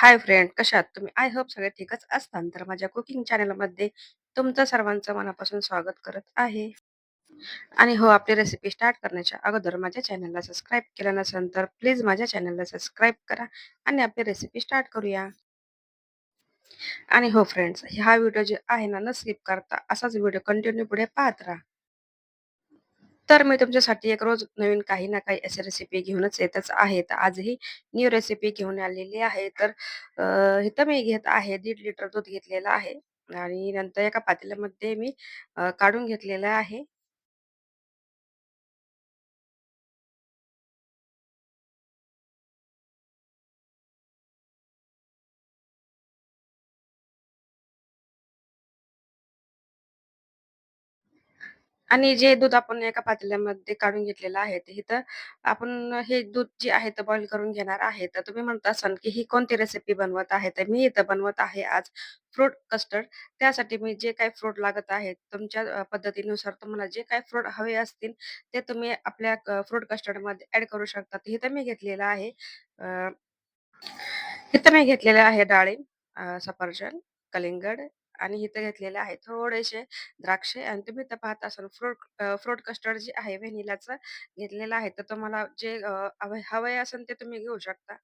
Hi friend, कशात तुम्ही? I hope सगळे ठीकच असताल. तर माझ्या कुकिंग चॅनलमध्ये तुमचं सर्वांचं मनापासून स्वागत करत आहे. आणि हो, आपली रेसिपी स्टार्ट करण्याच्या अगोदर माझ्या चॅनलला सबस्क्राईब केलं नसेल तर प्लीज माझ्या चॅनलला सबस्क्राईब करा आणि आपली रेसिपी स्टार्ट करूया. आणि हो फ्रेंड्स, हा व्हिडिओ जे आहे ना, न स्किप करता असाच व्हिडिओ कंटिन्यू पुढे पाहत राहा. तर मी तुमच्यासाठी एक रोज नवीन काही ना काही अशी रेसिपी घेऊनच येतच आहे. तर आजही न्यू रेसिपी घेऊन आलेली आहे. तर अ, इथं मी घेत आहे दीड लिटर दूध घेतलेलं आहे आणि नंतर एका पातेल्यामध्ये मी अ, काढून घेतलेलं आहे. आणि जे दूध आपण एका पातेल्यामध्ये काढून घेतलेलं आहे, ते इथं आपण हे दूध जे आहे ते बॉईल करून घेणार आहे. तर तुम्ही म्हणत असाल, की ही कोणती रेसिपी बनवत आहे? तर मी इथं बनवत आहे आज फ्रूट कस्टर्ड. त्यासाठी मी जे काही फ्रूट लागत आहेत, तुमच्या पद्धतीनुसार तुम्हाला जे काही फ्रूट हवे असतील, ते तुम्ही आपल्या फ्रूट कस्टर्डमध्ये ऍड करू शकता. तर इथं मी घेतलेलं आहे इथं मी घेतलेलं आहे डाळिंब, सफरचंद, कलिंगड आणि इथं घेतलेले आहे थोडेसे द्राक्षे आणि तुम्ही इथं पाहत असाल फ्रूट फ्रूट कस्टर्ड जे आहे व्हॅनिलाचं घेतलेलं आहे. तर तुम्हाला जे अ, हवे असेल ते तुम्ही घेऊ शकता.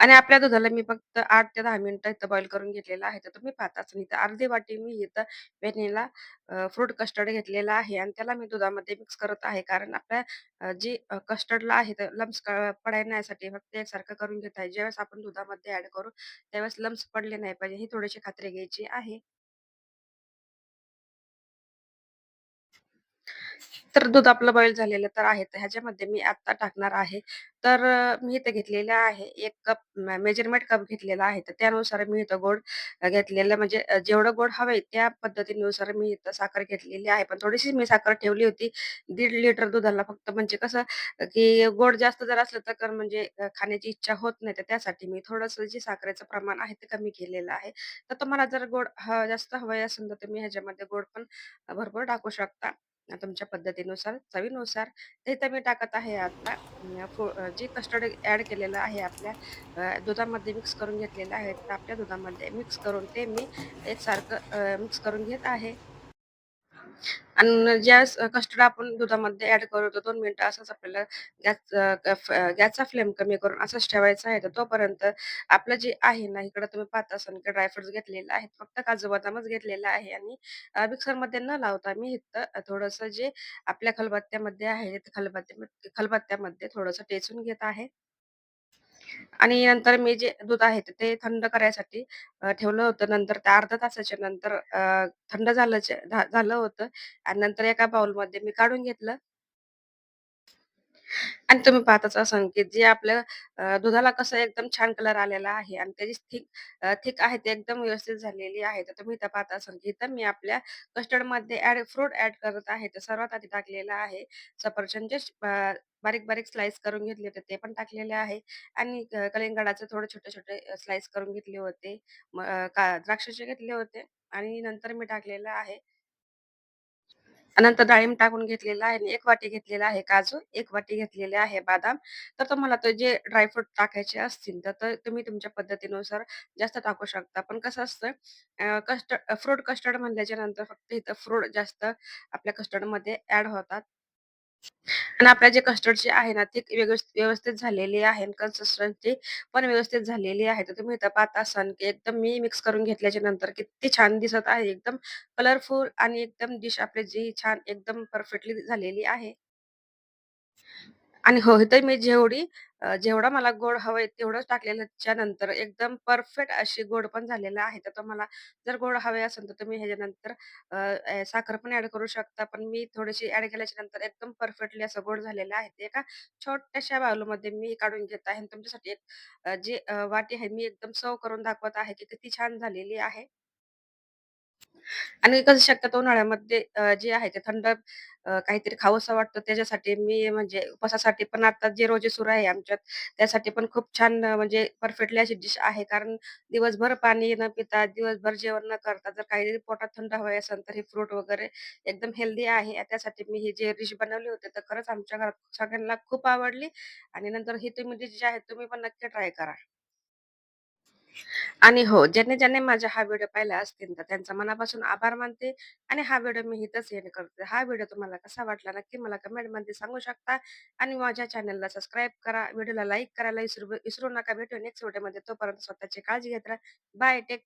आणि आपल्या दुधाला मी फक्त 8 ते 10 मिनिटं इथं बॉईल करून घेतलेलं आहे. तर तुम्ही पाहताच इथं अर्धी वाटी मी इथं व्हॅनिला फ्रूट कस्टर्ड घेतलेला आहे आणि त्याला मी दुधामध्ये मिक्स करत आहे. कारण आपल्या अ, जी अ, कस्टर्डला आहे तर लम्स पडण्यासाठी फक्त एकसारखं करून घेत आहे. ज्यावेळेस आपण दुधामध्ये ॲड करू त्यावेळेस लम्स पडले नाही पाहिजे ही थोडीशी खात्री घ्यायची आहे. तर दूध आपलं बॉईल झालेलं तर आहे. तर ह्याच्यामध्ये मी आत्ता टाकणार आहे. तर अ, मी इथं घेतलेलं आहे एक कप मेजरमेंट कप घेतलेला आहे. तर त्यानुसार मी इथं गोड अ, घेतलेलं म्हणजे अ, जेवढं गोड हवंय त्या पद्धतीनुसार मी इथं साखर घेतलेली आहे. पण थोडीशी मी साखर ठेवली होती. दीड लिटर दुधाला फक्त म्हणजे कसं अ, की गोड जास्त जर असलं तर म्हणजे अ, खाण्याची इच्छा होत नाही. तर त्यासाठी मी थोडंसं जे साखरेचं प्रमाण आहे ते कमी केलेलं आहे. तर तुम्हाला जर गोड ह जास्त हवं असेल तर तुम्ही ह्याच्यामध्ये गोड पण भरपूर टाकू शकता. तुमच्या पद्धतीनुसार, चवीनुसार. ते इथं मी टाकत आहे आता फो जे कस्टर्ड ॲड केलेलं आहे आपल्या अ, दुधामध्ये मिक्स करून घेतलेलं आहे. तर आपल्या दुधामध्ये मिक्स करून ते मी एकसारखं मिक्स करून घेत आहे. आणि ज्या कस्टर्ड आपण दुधामध्ये ऍड करू तर 2 मिनिटं असंच आपल्याला गॅस गॅसचा फ्लेम कमी करून असंच ठेवायचा आहे. तर तोपर्यंत आपलं जे आहे ना, इकडं तुम्ही पाहत असाल की ड्रायफ्रुट्स घेतलेले आहेत. फक्त काजू बदामच घेतलेला आहे आणि मिक्सरमध्ये न लावता मी इथं थोडंसं जे आपल्या खलबत्त्यामध्ये आहे, खलबत्त्या खलबत्त्यामध्ये खलबत्त्यामध्ये थोडंसं टेचून घेत आहे. आणि नंतर मी जे दूध आहे ते थंड करायसाठी अ, ठेवलं होतं. नंतर त्या अर्ध्या तासाच्या नंतर अ, थंड झालं झा झालं होतं आणि नंतर एका बाउलमध्ये मी काढून घेतलं. आणि तुम्ही पाहतच असाल, की जे आपलं अ, दुधाला कसं एकदम छान कलर आलेला आहे आणि त्याची थिक अ, थिक आहे ते एकदम व्यवस्थित झालेली आहे. तर तुम्ही इथं पाहत असाल, की इथं मी आपल्या कस्टर्डमध्ये ऍड फ्रूट ऍड करत आहे. तर सर्वात आधी टाकलेलं आहे सफरचंदचे बारीक-बारीक स्लाइस करून घेतले होते ते पण टाकलेले आहे आणि क कलिंगडाचे थोडे छोटे-छोटे स्लाइस करून घेतले होते. अ, का द्राक्षाचे घेतले होते आणि नंतर मी टाकलेलं आहे नंतर डाळिंब टाकून घेतलेला आहे आणि एक वाटी घेतलेला आहे काजू, एक वाटी घेतलेले आहे बदाम. तर तुम्हाला ते जे ड्रायफ्रूट टाकायचे असतील तर तुम्ही तुमच्या पद्धतीनुसार जास्त टाकू शकता. पण कसं असतं कस्टर्ड फ्रूट कस्टर्ड म्हणल्याच्या नंतर फक्त इथं फ्रूट जास्त आपल्या कस्टर्डमध्ये ऍड होतात. आणि आपल्या जे कस्टर्डची आहे ना, ते व्यवस्थित व्यवस्थित झालेली आहे कन्सिस्टन्सी पण व्यवस्थित झालेली आहे. तर तुम्ही इथं पाहत असाल, की एकदम मी मिक्स करून घेतल्याच्या नंतर किती छान दिसत आहे. एकदम कलरफुल आणि एकदम डिश आपली जी छान एकदम परफेक्टली झालेली आहे. आणि हो, इथं मी जेवढी अ, जेवढा मला गोड हवंय तेवढंच टाकलेल्याच्या नंतर एकदम परफेक्ट अशी गोड पण झालेलं आहे. तर तुम्हाला जर गोड हवे असेल तर तुम्ही ह्याच्यानंतर अ, अ, साखर पण ॲड करू शकता. पण मी थोडीशी ॲड केल्याच्यानंतर एकदम परफेक्टली असं गोड झालेलं आहे. ते एका छोट्याशा बाउलमध्ये मी काढून घेत आहे आणि तुमच्यासाठी एक अ, जी अ, वाटी आहे मी एकदम सर्व्ह करून दाखवत आहे, की किती छान झालेली आहे. आणि कसं शक्यतो उन्हाळ्यामध्ये अ, जे आहे ते थंड अ, काहीतरी खावंसं वाटतं त्याच्यासाठी मी म्हणजे उपवासासाठी पण आता जे रोजे सुरू आहे आमच्यात त्यासाठी पण खूप छान अ, म्हणजे परफेक्टली अशी डिश आहे. कारण दिवसभर पाणी न पिता, दिवसभर जेवण न करता जर काही पोटात थंड हवी असेल तर हे फ्रूट वगैरे एकदम हेल्दी आहे. आणि त्यासाठी मी हे जे डिश बनवली होती तर खरंच आमच्या घरात सगळ्यांना खूप आवडली आणि नंतर ही तुम्ही डिश जी आहे तुम्ही पण नक्की ट्राय करा. आणि हो, ज्यांनी-ज्यांनी माझा हा व्हिडिओ पाहिला असतील, तर त्यांचा मनापासून आभार मानते आणि हा व्हिडिओ मी इथंच एंड करते. हा व्हिडिओ तुम्हाला कसा वाटला नक्की मला कमेंटमध्ये सांगू शकता आणि माझ्या चॅनलला सबस्क्राईब करा. व्हिडिओला लाईक करायला विसरू विसरू नका. भेटू नेक्स्ट व्हिडिओमध्ये. तोपर्यंत स्वतःची काळजी घेत राहा. बाय. टेक